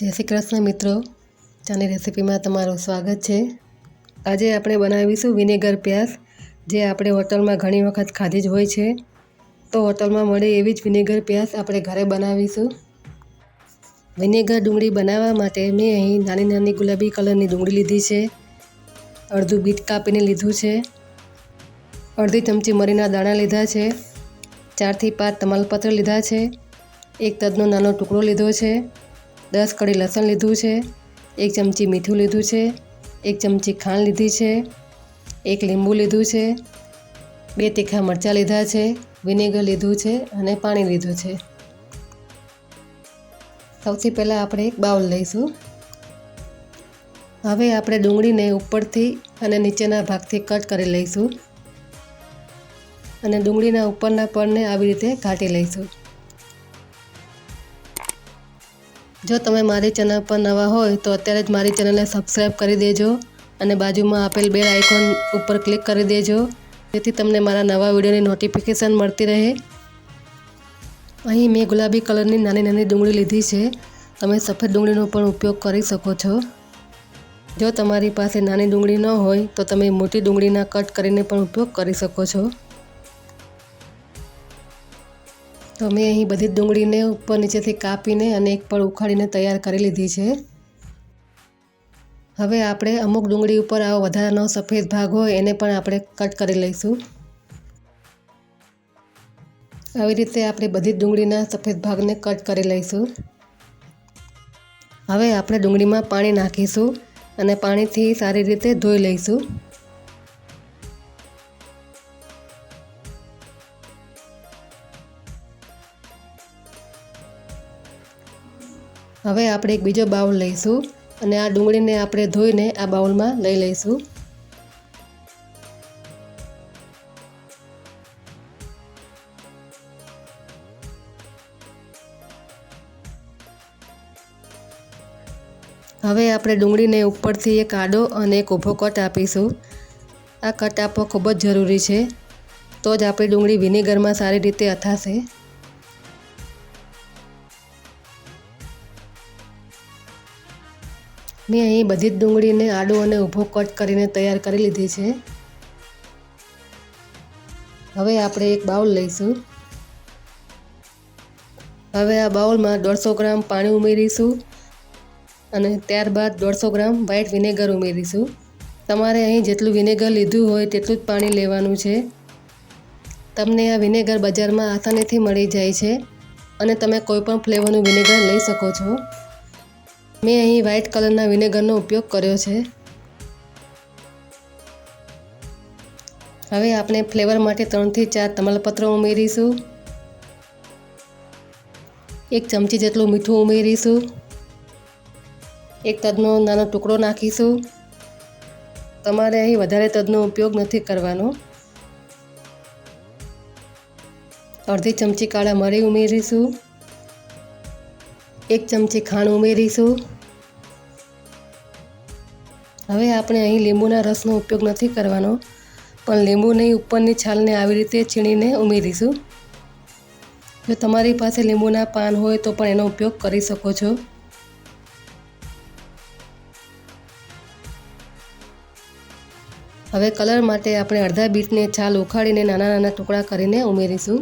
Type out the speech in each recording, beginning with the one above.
જય શ્રી કૃષ્ણ મિત્રો. ચાની રેસીપીમાં તમારું સ્વાગત છે. આજે આપણે બનાવીશું વિનેગર પ્યાસ, જે આપણે હોટલમાં ઘણી વખત ખાધી જ હોય છે. તો હોટલમાં મળે એવી જ વિનેગર પ્યાસ આપણે ઘરે બનાવીશું. વિનેગર ડુંગળી બનાવવા માટે મેં અહીં નાની નાની ગુલાબી કલરની ડુંગળી લીધી છે. અડધું બીટ કાપીને લીધું છે. અડધી ચમચી મરીના દાણા લીધા છે. ચારથી પાંચ તમાલપત્ર લીધા છે. એક તજનો નાનો ટુકડો લીધો છે. દસ કળી લસણ લીધું છે, એક ચમચી મીઠું લીધું છે, એક ચમચી ખાંડ લીધી છે, એક લીંબુ લીધું છે, બે તીખા મરચાં લીધા છે, વિનેગર લીધું છે અને પાણી લીધું છે. સૌથી પહેલાં આપણે એક બાઉલ લઈશું. હવે આપણે ડુંગળીને ઉપરથી અને નીચેના ભાગથી કટ કરી લઈશું. અને ડુંગળીના ઉપરના પડને આવી રીતે ઘાટી લઈશું. જો તમે મારી ચેનલ પર નવા હોય તો અત્યારે જ મારી ચેનલને સબસ્ક્રાઈબ કરી દેજો અને બાજુમાં આપેલ બેલ આઇકોન ઉપર ક્લિક કરી દેજો. જેથી તમને મારા નવા વિડીયોની નોટિફિકેશન મળતી રહે. અહીં મેં ગુલાબી કલરની નાની નાની ડુંગળી લીધી છે. તમે સફેદ ડુંગળીનો પણ ઉપયોગ કરી શકો છો. જો તમારી પાસે નાની ડુંગળી ન હોય તો તમે મોટી ડુંગળીના કટ કરીને પણ ઉપયોગ કરી શકો છો. તો મેં અહીં બધી ડુંગળીને ઉપર નીચેથી કાપીને અને એક પળ ઉખાડીને તૈયાર કરી લીધી છે. હવે આપણે અમુક ડુંગળી ઉપર આવો વધારાનો સફેદ ભાગ હોય એને પણ આપણે કટ કરી લઈશું. આવી રીતે આપણે બધી ડુંગળીના સફેદ ભાગને કટ કરી લઈશું. હવે આપણે ડુંગળીમાં પાણી નાખીશું અને પાણીથી સારી રીતે ધોઈ લઈશું. હવે આપણે એક બીજો બાઉલ લઈશું અને આ ડુંગળીને આપણે ધોઈને આ બાઉલમાં લઈ લઈશું. હવે આપણે ડુંગળીને ઉપરથી એક આડો અને એક ઊભો કટ આપીશું. આ કટ આપવો ખૂબ જ જરૂરી છે. તો જ આપણી ડુંગળી વિનેગરમાં સારી રીતે અથાશે. મેં અહીં બધી જ ડુંગળીને આડો અને ઊભો કટ કરીને તૈયાર કરી લીધી છે. હવે આપણે એક બાઉલ લઈશું. હવે આ બાઉલમાં દોઢસો ગ્રામ પાણી ઉમેરીશું અને ત્યારબાદ દોઢસો ગ્રામ વ્હાઈટ વિનેગર ઉમેરીશું. તમારે અહીં જેટલું વિનેગર લીધું હોય તેટલું જ પાણી લેવાનું છે. તમને આ વિનેગર બજારમાં આસાનીથી મળી જાય છે અને તમે કોઈપણ ફ્લેવરનું વિનેગર લઈ શકો છો. મેં અહીં વ્હાઇટ કલરના વિનેગરનો ઉપયોગ કર્યો છે. હવે આપણે ફ્લેવર માટે ત્રણથી ચાર તમાલપત્ર ઉમેરીશું. એક ચમચી જેટલું મીઠું ઉમેરીશું. એક તદનો નાનો ટુકડો નાખીશું. તમારે અહીં વધારે તદનો ઉપયોગ નથી કરવાનો. અડધી ચમચી કાળા મરી ઉમેરીશું. એક ચમચી ખાંડ ઉમેરીશું. હવે આપણે અહીં લીંબુના રસનો ઉપયોગ નથી કરવાનો, પણ લીંબુની ઉપરની છાલને આવી રીતે છીણીને ઉમેરીશું. જો તમારી પાસે લીંબુના પાન હોય તો પણ એનો ઉપયોગ કરી શકો છો. હવે કલર માટે આપણે અડધા બીટને છાલ ઉખાડીને નાના નાના ટુકડા કરીને ઉમેરીશું.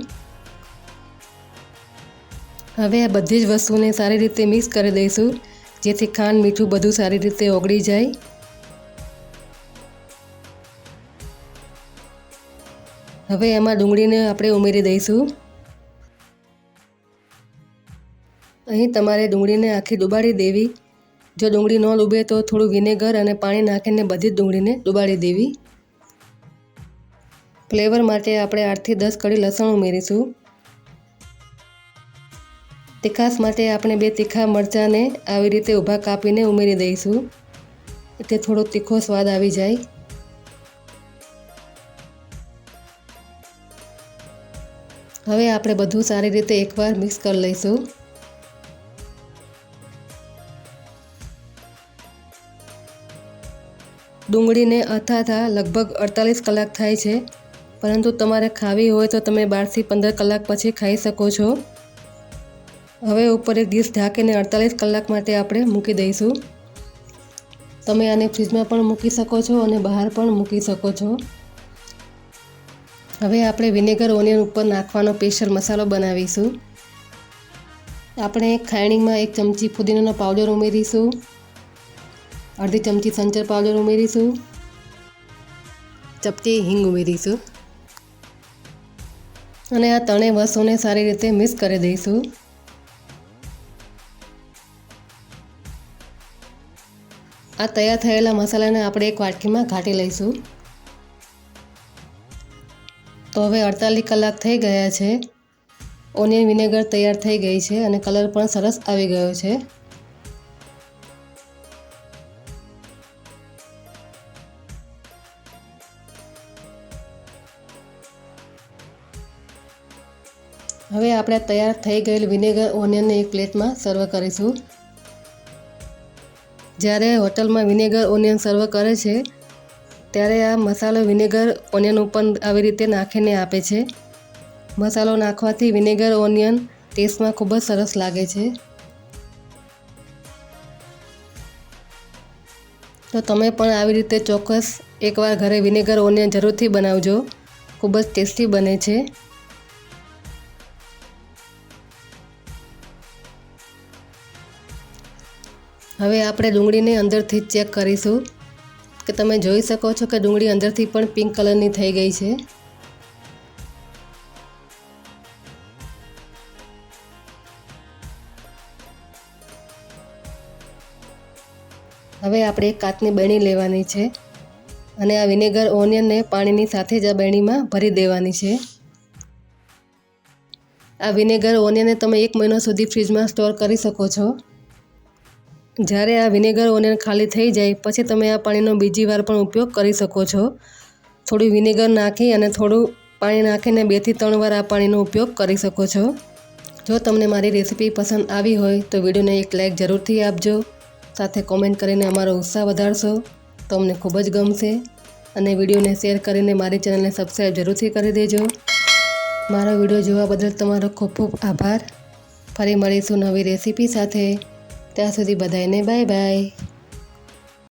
હવે આ બધી જ વસ્તુને સારી રીતે મિક્સ કરી દઈશું જેથી ખાંડ, મીઠું બધું સારી રીતે ઓગળી જાય. હવે એમાં ડુંગળીને આપણે ઉમેરી દઈશું. અહીં તમારે ડુંગળીને આખી ડુબાડી દેવી. જો ડુંગળી ન ડૂબે તો થોડું વિનેગર અને પાણી નાખીને બધી જ ડુંગળીને ડુબાડી દેવી. ફ્લેવર માટે આપણે આઠથી દસ કળી લસણ ઉમેરીશું. તીખાસ માટે આપણે બે તીખા મરચાંને આવી રીતે ઊભા કાપીને ઉમેરી દઈશું. એટલે થોડો તીખો સ્વાદ આવી જાય. હવે આપણે બધું સારી રીતે એકવાર મિક્સ કરી લઈશું. ડુંગળીને અથાથા લગભગ અડતાલીસ કલાક થાય છે. પરંતુ તમારે ખાવી હોય તો તમે બારથી પંદર કલાક પછી ખાઈ શકો છો. હવે ઉપર એક ડીશ ઢાંકીને અડતાલીસ કલાક માટે આપણે મૂકી દઈશું. તમે આને ફ્રીજમાં પણ મૂકી શકો છો અને બહાર પણ મૂકી શકો છો. હવે આપણે વિનેગર ઓનિયન ઉપર નાખવાનો સ્પેશિયલ મસાલો બનાવીશું. આપણે ખાયણીમાં એક ચમચી ફુદીનાનો પાવડર ઉમેરીશું. અડધી ચમચી સંચર પાવડર ઉમેરીશું. ચપટી હિંગ ઉમેરીશું. અને આ ત્રણેય વસ્તુને સારી રીતે મિક્સ કરી દઈશું. આ તૈયાર થયેલા મસાલાને આપણે એક વાટકીમાં ઘાટી લઈશું. તો હવે અડતાલીસ કલાક થઈ ગયા છે. ઓનિયન વિનેગર તૈયાર થઈ ગઈ છે અને કલર પણ સરસ આવી ગયો છે. હવે આપણે તૈયાર થઈ ગયેલ વિનેગર ઓનિયનને એક પ્લેટમાં સર્વ કરીશું. જ્યારે હોટલમાં વિનેગર ઓનિયન સર્વ કરે છે, ત્યારે આ મસાલો વિનેગર ઓનિયન ઉપર આવી રીતે નાખીને આપે છે. મસાલો નાખવાથી વિનેગર ઓનિયન ટેસ્ટમાં ખૂબ જ સરસ લાગે છે. તો તમે પણ આવી રીતે ચોક્કસ એકવાર ઘરે વિનેગર ઓનિયન જરૂરથી બનાવજો. ખૂબ જ ટેસ્ટી બને છે. હવે આપણે ડુંગળીને અંદરથી ચેક કરીશું કે તમે જોઈ શકો છો કે ડુંગળી અંદરથી પણ પિંક કલરની થઈ ગઈ છે. હવે આપણે એક કાચની બેણી લેવાની છે અને આ વિનેગર ઓનિયનને પાણીની સાથે જ આ બેણીમાં ભરી દેવાની છે. આ વિનેગર ઓનિયનને તમે એક મહિનો સુધી ફ્રીજમાં સ્ટોર કરી શકો છો. જ્યારે આ વિનેગર ઓનિયન ખાલી થઈ જાય, પછી તમે આ પાણીનો બીજી વાર પણ ઉપયોગ કરી શકો છો. થોડું વિનેગર નાખી અને થોડું પાણી નાખીને બેથી ત્રણ વાર આ પાણીનો ઉપયોગ કરી શકો છો. જો તમને મારી રેસીપી પસંદ આવી હોય, તો વિડીયોને એક લાઇક જરૂરથી આપજો. સાથે કોમેન્ટ કરીને અમારો ઉત્સાહ વધારશો. તો અમને ખૂબ જ ગમશે. અને વિડીયોને શેર કરીને મારી ચેનલને સબસ્ક્રાઈબ જરૂરથી કરી દેજો. મારો વીડિયો જોવા બદલ તમારો ખૂબ ખૂબ આભાર. ફરી મળીશું નવી રેસીપી સાથે. ત્યાં સુધી બધાને બાય બાય.